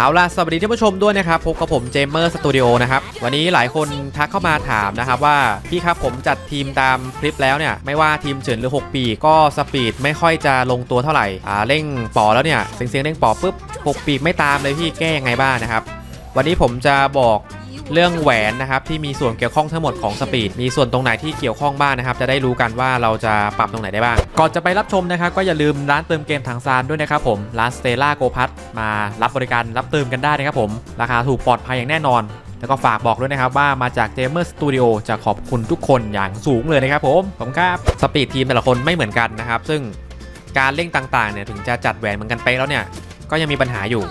เอาล่ะสวัสดีท่านผู้ชมด้วยนะครับพบกับผมเจมเมอร์สตูดิโอนะครับวันนี้หลายคนทักเข้ามาถามนะครับว่า พี่ครับผมจัดทีมตามคลิปแล้วเนี่ย ไม่ว่าทีมเฉินหรือ 6 ปี ก็สปีดไม่ค่อยจะลงตัวเท่าไหร่อ่าเร่งปอแล้วเนี่ยเสียงเสียงเร่งปอปุ๊บ 6 ปีไม่ตามเลยพี่แก้ยังไงบ้างนะครับ วันนี้ผมจะบอก เรื่องแหวนนะครับที่มีส่วนเกี่ยวข้องทั้งหมดของสปีดมีส่วนตรงไหนที่เกี่ยวข้องบ้างนะครับจะได้รู้กันว่าเราจะปรับตรงไหนได้บ้างก่อนจะไปรับชมนะครับก็อย่าลืมร้านเติมเกมถังซานด้วยนะครับผมร้านสเตล่าโกพัทมารับบริการรับเติมกันได้นะครับผมราคาถูกปลอดภัยอย่างแน่นอน แล้วก็ฝากบอกด้วยนะครับว่ามาจาก Gamer Studio จะขอบคุณทุกคนอย่างสูงเลยนะครับผมผมครับสปีดทีมแต่ละคนไม่เหมือนกันนะครับซึ่งการเร่งต่างๆเนี่ยถึงจะจัดแหวนเหมือนกันไปแล้วเนี่ยก็ยังมีปัญหาอยู่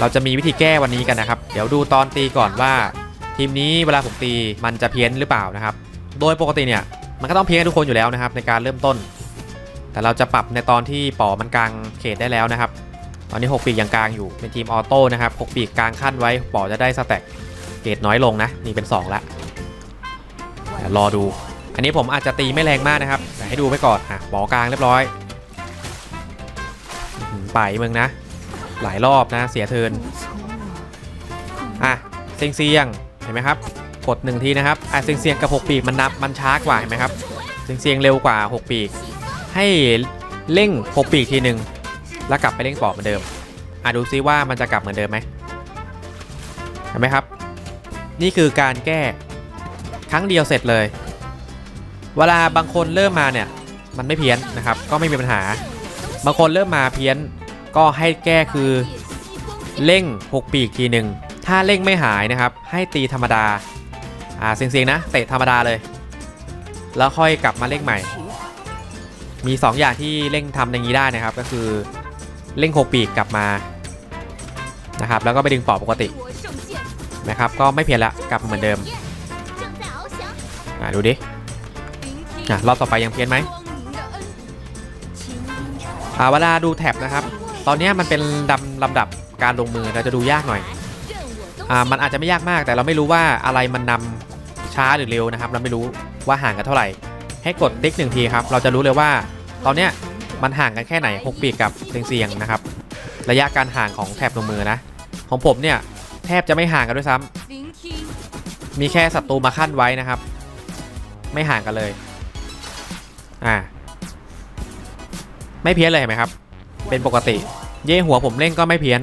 เราจะมีวิธีแก้วันนี้กันนะครับ เดี๋ยวดูตอนตีก่อนว่า ทีมนี้เวลาผมตีมันจะเพี้ยนหรือเปล่านะครับ โดยปกติเนี่ยมันก็ต้องเพี้ยนทุกคนอยู่แล้วนะครับในการเริ่มต้น แต่เราจะปรับในตอนที่ปอมันกลางเขตได้แล้วนะครับ ตอนนี้ 6 ปีกยังกลางอยู่เป็นทีมออโต้นะครับ6ปีกกลางขั้นไว้ปอจะได้สแต็กเกรดน้อยลงนะนี่เป็น 2 ละรอดู อันนี้ผมอาจจะตีไม่แรงมากนะครับแต่ให้ดูไปก่อนอะปอกลางเรียบร้อยอื้อหือไปมึงนะ หลายรอบนะเสียเทินอะเซียงเซียงเห็นไหมครับกดหนึ่งทีนะครับอะเซียงเซียงกับ 6 ปีกมันนับมันช้ากว่าเห็นไหมครับเซียงเซียงเร็วกว่า 6 ปีก ให้เร่ง 6 ปีกทีหนึ่งแล้วกลับไปเร่งปอกเหมือนเดิมอะดูซิว่ามันจะกลับเหมือนเดิมไหมเห็นไหมครับ นี่คือการแก้ครั้งเดียวเสร็จเลย เวลาบางคนเริ่มมาเนี่ยมันไม่เพี้ยนนะครับ ก็ไม่มีปัญหา บางคนเริ่มมาเพี้ยน ก็ให้แก้คือเร่ง 6ปีกทีหนึ่งถ้าเร่งไม่หายนะครับ ให้ตีธรรมดา อ่าเสียงๆนะ เตะธรรมดาเลย แล้วค่อยกลับมาเร่งใหม่ มี 2 อย่างที่เร่งทำอย่างนี้ได้นะครับ ก็คือเร่ง 6 ปีกกลับมา นะครับ แล้วก็ไปดึงปอกปกติ นะครับ ก็ไม่เพี้ยนละกลับเหมือนเดิม อ่าดูดิ อะรอบต่อไปยังเพี้ยนไหมอ่าเวลาดูแท็บนะครับ อนเนี้ยมันเป็นดำลำดับการลงมือเราจะดูยากหน่อยอ่ามันอาจจะไม่ยากมากแต่เราไม่รู้ว่าอะไรมันนำช้าหรือเร็วนะครับ เราไม่รู้ว่าห่างกันเท่าไหร่ ให้กดติ๊กหนึ่งทีครับ เราจะรู้เลยว่า ตอนเนี้ยมันห่างกันแค่ไหน 6 ปีกกับเซียงๆนะครับ ระยะการห่างของแท็บลงมือนะ ของผมเนี่ยแทบจะไม่ห่างกันด้วยซ้ำมีแค่ศัตรูมาขั้นไว้นะครับ ไม่ห่างกันเลยอ่าไม่เพี้ยนเลยเห็นไหมครับ เป็นปกติ เย่หัวผมเล่นก็ไม่เพี้ยน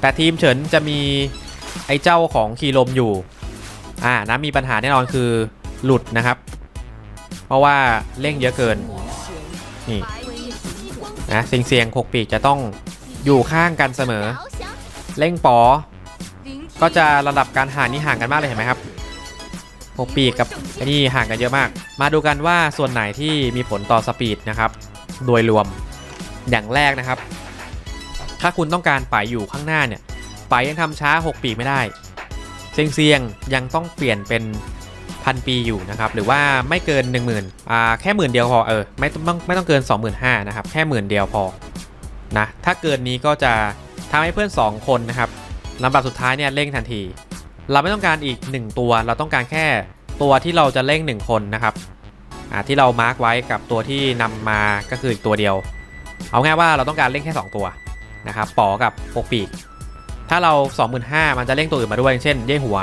แต่ทีมเฉินจะมีไอ้เจ้าของคีลมอยู่ อ่านะมีปัญหาแน่นอนคือหลุดนะครับ เพราะว่าเร่งเยอะเกิน นี่นะเสียงเสียงหกปีกจะต้องอยู่ข้างกันเสมอ เร่งปอ ก็จะระดับการห่างนี่ห่างกันมากเลยเห็นไหมครับหกปีกกับไอ้นี่ห่างกันเยอะมาก มาดูกันว่าส่วนไหนที่มีผลต่อสปีดนะครับ โดยรวมอย่างแรกนะครับ ถ้าคุณต้องการไปอยู่ข้างหน้าเนี่ยไปยังทำช้า 6 ปีไม่ได้เซียงเซียงยังต้องเปลี่ยนเป็นพันปีอยู่นะครับหรือว่าไม่เกิน 1 0,000อ่าแค่หมื่นเดียวพอเออไม่ต้องไม่ต้องเกิน 25,000นะครับแค่หมื่นเดียวพอนะถ้าเกินนี้ก็จะทำให้เพื่อน 2 คนนะครับลำดับสุดท้ายเนี่ยเร่งทันที เราไม่ต้องการอีก 1 ตัว เราต้องการแค่ตัวที่เราจะเร่ง 1 คนนะครับอ่าที่เรามาร์กไว้กับตัวที่นำมาก็คืออีกตัวเดียว เอาง่ายว่าเราต้องการเล่นแค่ 2 ตัว นะครับปอกับปกปีก ถ้าเรา 25,000 มันจะเล่งตัวอื่นมาด้วยอย่างเช่น เย่หัว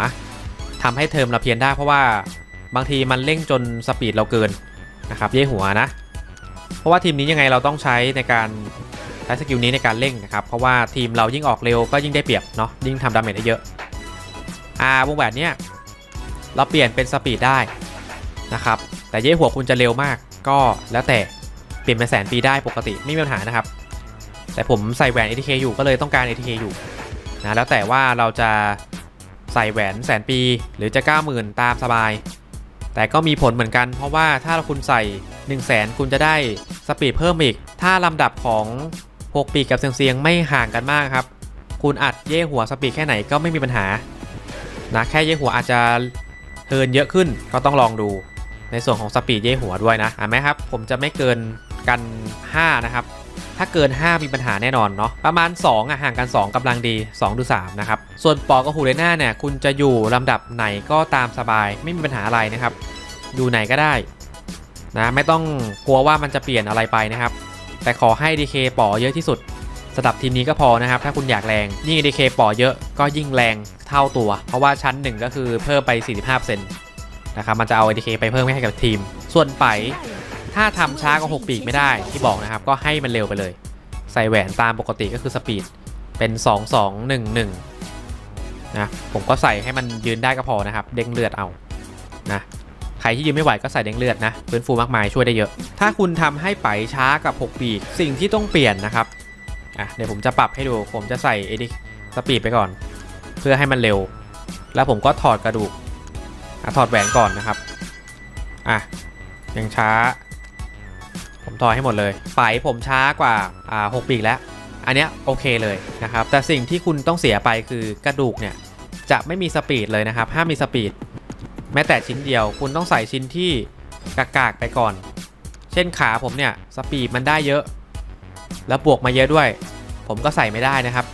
ทำให้เทอมเราเพียนได้เพราะว่าบางทีมันเร่งจนสปีดเราเกินนะครับเย่หัวนะ เพราะว่าทีมนี้ยังไงเราต้องใช้ในการใช้สกิลนี้ในการเร่งนะครับ เพราะว่าทีมเรายิ่งออกเร็วก็ยิ่งได้เปรียบเนาะยิ่งทำดาเมจได้เยอะอ่าวงแหวนเนี้ยเราเปลี่ยนเป็นสปีดได้นะครับแต่เย่หัวคุณจะเร็วมากก็แล้วแต่เปลี่ยนเป็นแสนปีได้ปกติไม่มีปัญหานะครับ แต่ผมใส่แหวน ATK อยู่ก็เลยต้องการ ATK อยู่นะแล้วแต่ว่าเราจะใส่แหวนแสนปีหรือจะ 90,000 ตามสบาย แต่ก็มีผลเหมือนกัน เพราะว่าถ้าคุณใส่ 1 0 0 0 0แสนคุณจะได้สปีดเพิ่มอีก ถ้าลำดับของ 6 ปีกับเซียงๆไม่ห่างกันมากครับ คุณอัดเย่หัวสปีดแค่ไหนก็ไม่มีปัญหานะแค่เย่หัวอาจจะเทิร์นเยอะขึ้นก็ต้องลองดูในส่วนของสปีดเย่หัวด้วยนะอะไหมครับ ผมจะไม่เกินกัน 5 นะครับ ถ้าเกิน 5 มีปัญหาแน่นอนเนาะประมาณ 2อะห่างกัน 2กำลังดี2ดู3นะครับส่วนปอกับฮูเรน่าเนี่ยคุณจะอยู่ลำดับไหนก็ตามสบายไม่มีปัญหาอะไรนะครับอยู่ไหนก็ได้นะไม่ต้องกลัวว่ามันจะเปลี่ยนอะไรไปนะครับ แต่ขอให้ DK ปอเยอะที่สุดสำหรับทีมนี้ก็พอนะครับ ถ้าคุณอยากแรงยิ่ง ADK ปอเยอะก็ยิ่งแรงเท่าตัว เพราะว่าชั้นหนึ่งก็คือเพิ่มไป 45%นะครับมันจะเอา ADK ไปเพิ่มให้กับทีม ส่วนไป ถ้าทำช้ากว่า6ปีกไม่ได้ที่บอกนะครับ ก็ให้มันเร็วไปเลย ใส่แหวนตามปกติก็คือสปีดเป็น 2 2 1 1 นะ ผมก็ใส่ให้มันยืนได้ก็พอนะครับ เด้งเลือดเอานะใครที่ยืนไม่ไหวก็ใส่เด้งเลือดนะฟื้นฟูมากมายช่วยได้เยอะ ถ้าคุณทำให้ไปช้ากับ 6 ปีก สิ่งที่ต้องเปลี่ยนนะครับอะเดี๋ยวผมจะปรับให้ดูผมจะใส่เอดิสปีดไปก่อน เพื่อให้มันเร็ว แล้วผมก็ถอดกระดูกอะถอดแหวนก่อนนะครับอะยังช้า ผมถอดให้หมดเลยไปผมช้ากว่าอ่าหกปีกแล้ว อันเนี้ยโอเคเลยนะครับ แต่สิ่งที่คุณต้องเสียไปคือกระดูกเนี่ยจะไม่มีสปีดเลยนะครับ ห้ามมีสปีด แม้แต่ชิ้นเดียว คุณต้องใส่ชิ้นที่กากๆไปก่อน เช่นขาผมเนี่ยสปีดมันได้เยอะ แล้วบวกมาเยอะด้วย ผมก็ใส่ไม่ได้นะครับ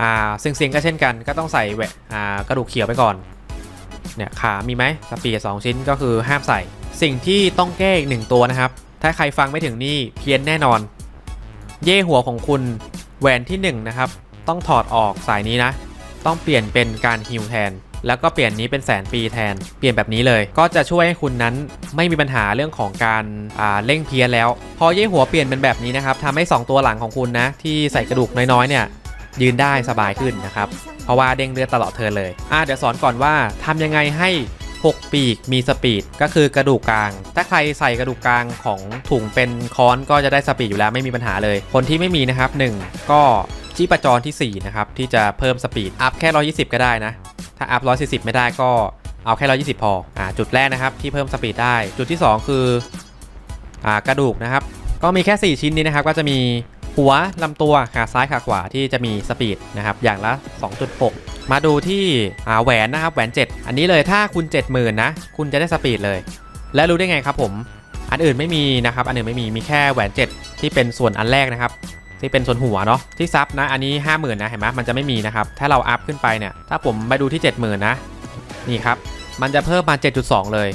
อ่าซึ่งเสียงก็เช่นกันก็ต้องใส่แหวะอ่ากระดูกเขียวไปก่อนเนี่ยขามีไหมสปีดสองชิ้นก็คือห้ามใส่ สิ่งที่ต้องแก้อีกหนึ่งตัวนะครับ ถ้าใครฟังไม่ถึงนี่เพี้ยนแน่นอน เย่หัวของคุณแหวนที่1นะครับต้องถอดออกสายนี้นะ ต้องเปลี่ยนเป็นการฮิวแทน แล้วก็เปลี่ยนนี้เป็นแสนปีแทน เปลี่ยนแบบนี้เลย ก็จะช่วยให้คุณนั้นไม่มีปัญหาเรื่องของการาเร่งเพี้ยนแล้ว พอเย่หัวเปลี่ยนเป็นแบบนี้นะครับทำให้ 2 ตัวหลังของคุณนะ ที่ใส่กระดูกน้อยๆเนี่ยยืนได้สบายขึ้นนะครับ เพราะว่าเด้งเลือดตลอดเทิร์นเลย อ่าเดี๋ยวสอนก่อนว่าทำยังไงให้ 6 ปีกมีสปีดก็คือกระดูกกลาง ถ้าใครใส่กระดูกกลางของถุงเป็นค้อนก็จะได้สปีดอยู่แล้วไม่มีปัญหาเลย คนที่ไม่มีนะครับ 1 ก็ชีพจรที่ 4 นะครับ ที่จะเพิ่มสปีดอัพแค่ 120 ก็ได้นะ ถ้าอัพ 140 ไม่ได้ก็เอาแค่ 120 พออ่าจุดแรกนะครับที่เพิ่มสปีดได้ จุดที่ 2 คืออ่ากระดูกนะครับ ก็มีแค่ 4 ชิ้นนี้นะครับ ก็จะมี หัวลำตัวขาซ้ายขาขวาที่จะมีสปีดนะครับอย่างละ 2.6 มาดูที่แหวนนะครับแหวน 7 อันนี้เลยถ้าคุณ 70,000นะคุณจะได้สปีดเลย และรู้ได้ไงครับผมอันอื่นไม่มีนะครับอันอื่นไม่มีมีแค่แหวน 7 ที่เป็นส่วนอันแรกนะครับที่เป็นส่วนหัวเนาะที่ซับนะอันนี้ 50,000นะเห็นไหมมันจะไม่มีนะครับถ้าเราอัพขึ้นไปเนี่ยถ้าผมไปดูที่ 70,000นะนี่ครับมันจะเพิ่มมา 7.2 เลย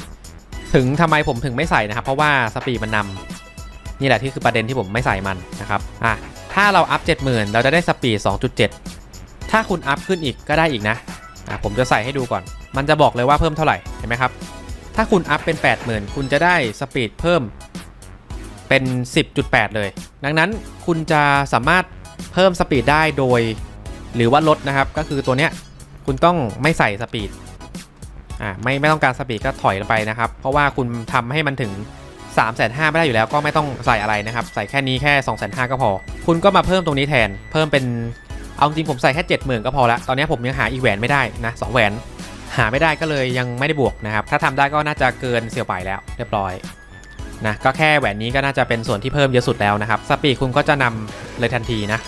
ถึงทำไมผมถึงไม่ใส่นะครับเพราะว่าสปีดมันนำ นี่แหละที่คือประเด็นที่ผมไม่ใส่มันนะครับอะถ้าเราอัพ 70,000 เราจะได้สปีด 2.7 ถ้าคุณอัพขึ้นอีกก็ได้อีกนะอะผมจะใส่ให้ดูก่อน มันจะบอกเลยว่าเพิ่มเท่าไหร่เห็นไหมครับ ถ้าคุณอัพเป็น 80,000 คุณจะได้สปีดเพิ่มเป็น 10.8 เลย ดังนั้นคุณจะสามารถเพิ่มสปีดได้โดย หรือว่าลดนะครับ ก็คือตัวเนี้ยคุณต้องไม่ใส่สปีดอ่าไม่ไม่ต้องการสปีดก็ถอยไปนะครับ เพราะว่าคุณทำให้มันถึง 3 5 0 0 0ไม่ได้อยู่แล้วก็ไม่ต้องใส่อะไรนะครับ ใส่แค่นี้แค่ 2 5 0 0 0ก็พอ คุณก็มาเพิ่มตรงนี้แทน เพิ่มเป็นเอาจริงผมใส่แค่ 70,000 ก็พอละตอนนี้ผมยังหาอีแหวนไม่ได้นะสองแหวน หาไม่ได้ก็เลยยังไม่ได้บวกนะครับ ถ้าทำได้ก็น่าจะเกินเสียวไปแล้ว เรียบร้อยนะก็แค่แหวนนี้ก็น่าจะเป็นส่วนที่เพิ่มเยอะสุดแล้วนะครับสปีดคุณก็จะนำเลยทันทีนะ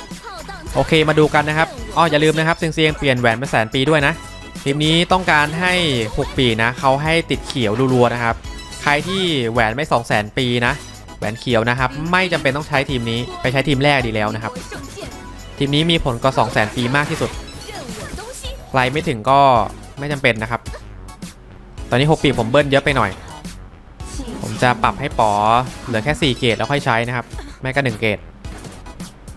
โอเคมาดูกันนะครับอ้ออย่าลืมนะครับเซียงเซียงเปลี่ยนแหวนเป็นแสนปีด้วยนะทีมนี้ต้องการให้ 6 ปีนะเขาให้ติดเขียวรัวๆนะครับ ใครที่แหวนไม่ 2 0 0 0 0 0 ปีนะ แหวนเขียวนะครับ ไม่จำเป็นต้องใช้ทีมนี้ไปใช้ทีมแรกดีแล้วนะครับ ทีมนี้มีผลก็2 0 0 0 0 0 ปีมากที่สุด ใครไม่ถึงก็ไม่จำเป็นนะครับ ตอนนี้ 6 ปีผมเบิ้ลเยอะไปหน่อย ผมจะปรับให้ปอเหลือแค่ 4 เกตแล้วค่อยใช้นะครับ ไม่ก็ 1 เกต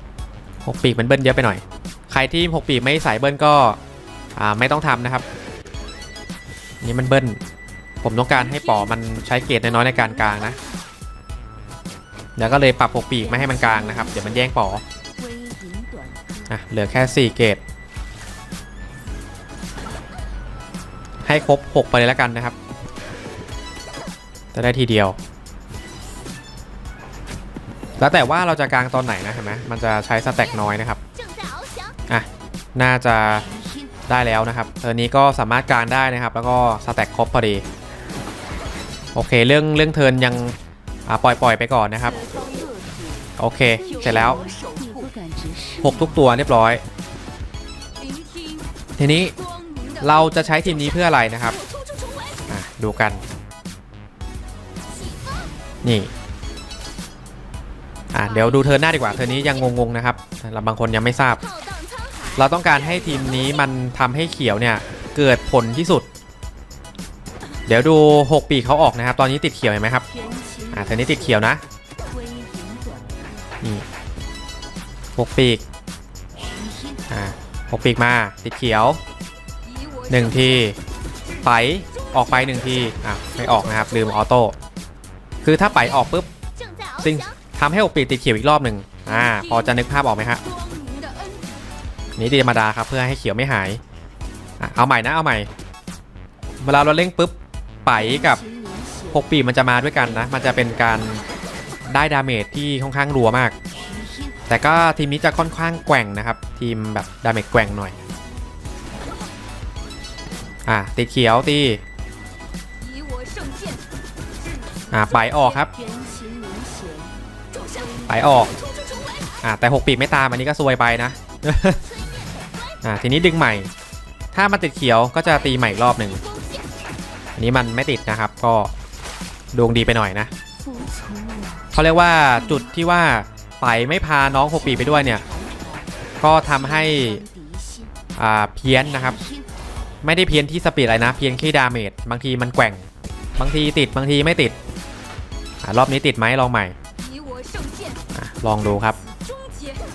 6ปีมันเบิ้ลเยอะไปหน่อย ใครที่ 6 ปีไม่ใส่เบิ้ลก็ไม่ต้องทำนะครับ นี่มันเบิ้ล ผมต้องการให้ปอมันใช้เกตน้อยๆในการกลางนะแล้วก็เลยปรับ6ปีกไม่ให้มันกลางนะครับ เดี๋ยวมันแย่งปออะเหลือแค่ 4 เกตให้ครบ 6 ไปเลยแล้วกันนะครับ จะได้ทีเดียว แล้วแต่ว่าเราจะกลางตอนไหนนะเห็นไหมมันจะใช้สแต็กน้อยนะครับอะน่าจะได้แล้วนะครับเทอร์นี้ก็สามารถกลางได้นะครับ แล้วก็สแต็กครบพอดี อเคเรื่องเรื่องเทินยังปล่อยปล่อยไปก่อนนะครับ โอเค เสร็จแล้ว6ทุกตัวเรียบร้อย ทีนี้เราจะใช้ทีมนี้เพื่ออะไรนะครับดูกัน นี่อะเดี๋ยวดูเทินหน้าดีกว่าเทินนี้ยังงงๆนะครับเราบางคนยังไม่ทราบ เราต้องการให้ทีมนี้มันทำให้เขียวเนี่ยเกิดผลที่สุด เดี๋ยวดู 6 ปีเขาออกนะครับ ตอนนี้ติดเขียวเห็นไหมครับ อะเทิร์นนี้ติดเขียวนะ นี่หกปีก อ่าหกปีกมา ติดเขียวหนึ่งที ไปออกไปหนึ่งที อะ ไม่ออกนะครับ ลืมออโต้ คือถ้าไปออกปุ๊บสิ่งทำให้หกปีกติดเขียวอีกรอบหนึ่งอ่า พอจะนึกภาพออกไหมฮะนี่ตีธรรมดาครับ เพื่อให้เขียวไม่หายอเอาใหม่นะ เอาใหม่ เวลาเราเร่งปุ๊บ ไปกับ6ปีมันจะมาด้วยกันนะ มันจะเป็นการได้ดาเมจที่ค่อนข้างรัวมาก แต่ก็ทีมนี้จะค่อนข้างแกว่งนะครับ ทีมแบบดาเมจแกว่งหน่อย อะติดเขียวตีอะไปออกครับไปออกอะแต่ 6 ปีไม่ตามอันนี้ก็ซวยไปนะอะทีนี้ดึงใหม่ ถ้ามันติดเขียวก็จะตีใหม่อีกรอบหนึ่ง นนี้มันไม่ติดนะครับ ก็ดวงดีไปหน่อยนะเขาเรียกว่าจุดที่ว่าไปไม่พาน้องหกปีไปด้วยเนี่ย ก็ทำให้อ่าเพี้ยนนะครับ ไม่ได้เพี้ยนที่สปีดอะไรนะ เพี้ยนแค่ดาเมจบางทีมันแกว่ง บางทีติดบางทีไม่ติดอารอบนี้ติดไหมลองใหม่อะลองดูครับ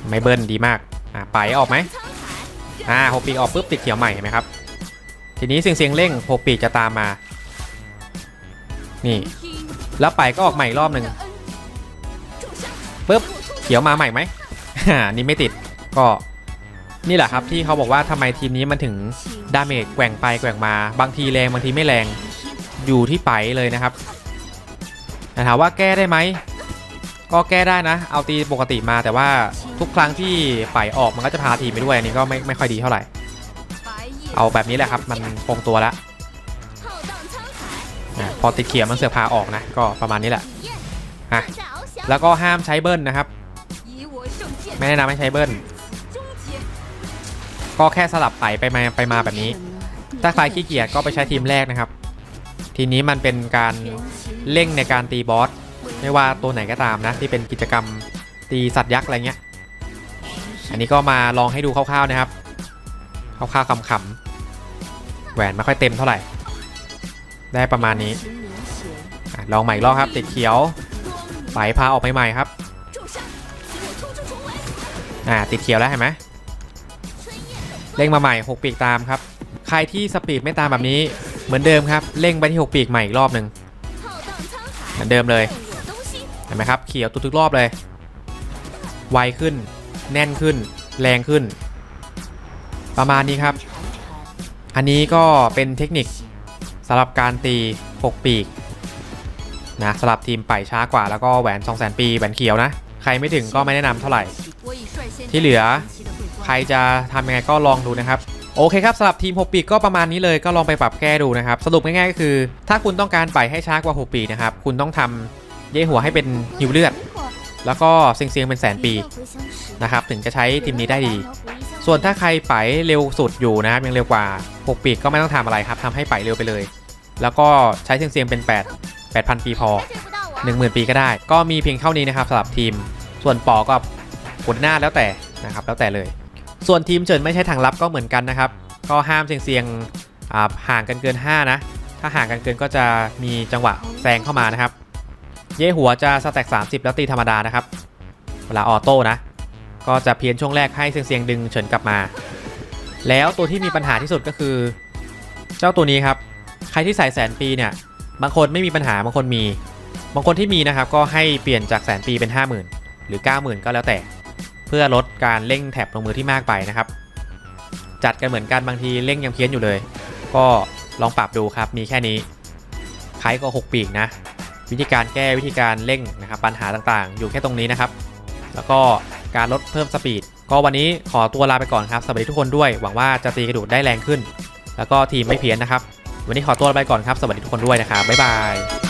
ไม่เบิ้ลดีมากอะไปออกไหมอ่าหกปีกออกปุ๊บติดเขียวใหม่เห็นไหมครับ ทีนี้เสียงเสียงเร่งหกปีกจะตามมา นี่ แล้วไปก็ออกใหม่รอบหนึ่งปุ๊บเขียวมาใหม่ไหมอ่านี่ไม่ติดก็นี่แหละครับที่เขาบอกว่าทำไมทีมนี้มันถึงดาเมจแกว่งไปแกว่งมา บางทีแรงบางทีไม่แรงอยู่ที่ไปเลยนะครับแต่ถามว่าแก้ได้ไหมก็แก้ได้นะ เอาตีปกติมาแต่ว่าทุกครั้งที่ไปออกมันก็จะพาทีมไปด้วยอันนี้ก็ไม่ไม่ค่อยดีเท่าไหร่ เอาแบบนี้แหละครับ มันคงตัวละ อะพอติดเขียมันเสือกพาออกนะ ก็ประมาณนี้แหละอะแล้วก็ห้ามใช้เบิ้ลนะครับ ไม่แนะนำให้ใช้เบิ้ลก็แค่สลับไปไปมาไปมาแบบนี้ ถ้าใครขี้เกียจก็ไปใช้ทีมแรกนะครับ ทีนี้มันเป็นการเร่งในการตีบอสไม่ว่าตัวไหนก็ตามนะ ที่เป็นกิจกรรมตีสัตว์ยักษ์อะไรเงี้ย อันนี้ก็มาลองให้ดูคร่าวๆนะครับคร่าวๆคำๆแหวนไม่ค่อยเต็มเท่าไหร่ ได้ประมาณนี้ ลองใหม่อีกรอบครับ ติดเขียวไปพาออกไปใหม่ครับอ่าติดเขียวแล้วเห็นไหมเร่งมาใหม่ 6 ปีกตามครับ ใครที่สปีดไม่ตามแบบนี้เหมือนเดิมครับเร่งไปที่ 6 ปีกใหม่อีกรอบหนึ่งเหมือนเดิมเลยเห็นไหมครับเขียวทุกๆรอบเลย ไวขึ้น แน่นขึ้น แรงขึ้น ประมาณนี้ครับ อันนี้ก็เป็นเทคนิคสำหรับการตี 6 ปีก นะสำหรับทีมไป่ช้ากว่าแล้วก็แหวน2 0 0 0 0ปีแหวนเขียวนะ ใครไม่ถึงก็ไม่แนะนำเท่าไหร่ ที่เหลือใครจะทำยังไงก็ลองดูนะครับโอเคครับสำหรับทีม 6 ปีก็ประมาณนี้เลยก็ลองไปปรับแก้ดูนะครับ สรุปง่ายๆก็คือ ถ้าคุณต้องการไปให้ช้ากว่า 6 ปีนะครับ คุณต้องทำเย่หัวให้เป็นฮิวเลือด แล้วก็เซียงเซียงๆเป็นแสนปีนะครับถึงจะใช้ทีมนี้ได้ดี ส่วนถ้าใครไปเร็วสุดอยู่นะครับยังเร็วกว่า 6 ปีก็ไม่ต้องทำอะไรครับทำให้ไปเร็วไปเลย แล้วก็ใช้เซียงเซียงๆเป็น 8 8,000 ปีพอ 10,000 ปีก็ได้ ก็มีเพียงเท่านี้นะครับสำหรับทีม ส่วนปอก็ผลหน้าแล้วแต่นะครับแล้วแต่เลย ส่วนทีมเฉินไม่ใช่ทางลับก็เหมือนกันนะครับ ก็ห้ามเสี่ยงๆอ่าห่างกันเกิน 5 นะ ถ้าห่างกันเกินก็จะมีจังหวะแซงเข้ามานะครับ เย่หัวจะสแต็ก30 แล้วตีธรรมดานะครับ เวลาออโต้นะ ก็จะเพี้ยนช่วงแรกให้เสี่ยงๆดึงเฉินกลับมา แล้วตัวที่มีปัญหาที่สุดก็คือ เจ้าตัวนี้ครับ ใครที่ใส่แสนปีเนี่ย บางคนไม่มีปัญหาบางคนมี บางคนที่มีนะครับก็ให้เปลี่ยนจากแสนปีเป็น 50,000 หรือ 90,000 ก็แล้วแต่ เพื่อลดการเร่งแถบลงมือที่มากไปนะครับ จัดกันเหมือนกันบางทีเร่งยังเพี้ยนอยู่เลย ก็ลองปรับดูครับมีแค่นี้ใครก็6 ปีกนะ วิธีการแก้วิธีการเร่งนะครับปัญหาต่างๆ อยู่แค่ตรงนี้นะครับ แล้วก็การลดเพิ่มสปีดก็วันนี้ขอตัวลาไปก่อนครับสวัสดีทุกคนด้วย หวังว่าจะตีกระดูกได้แรงขึ้น แล้วก็ทีมไม่เพี้ยนนะครับ วันนี้ขอตัวไปก่อนครับ สวัสดีทุกคนด้วยนะครับ บ๊ายบาย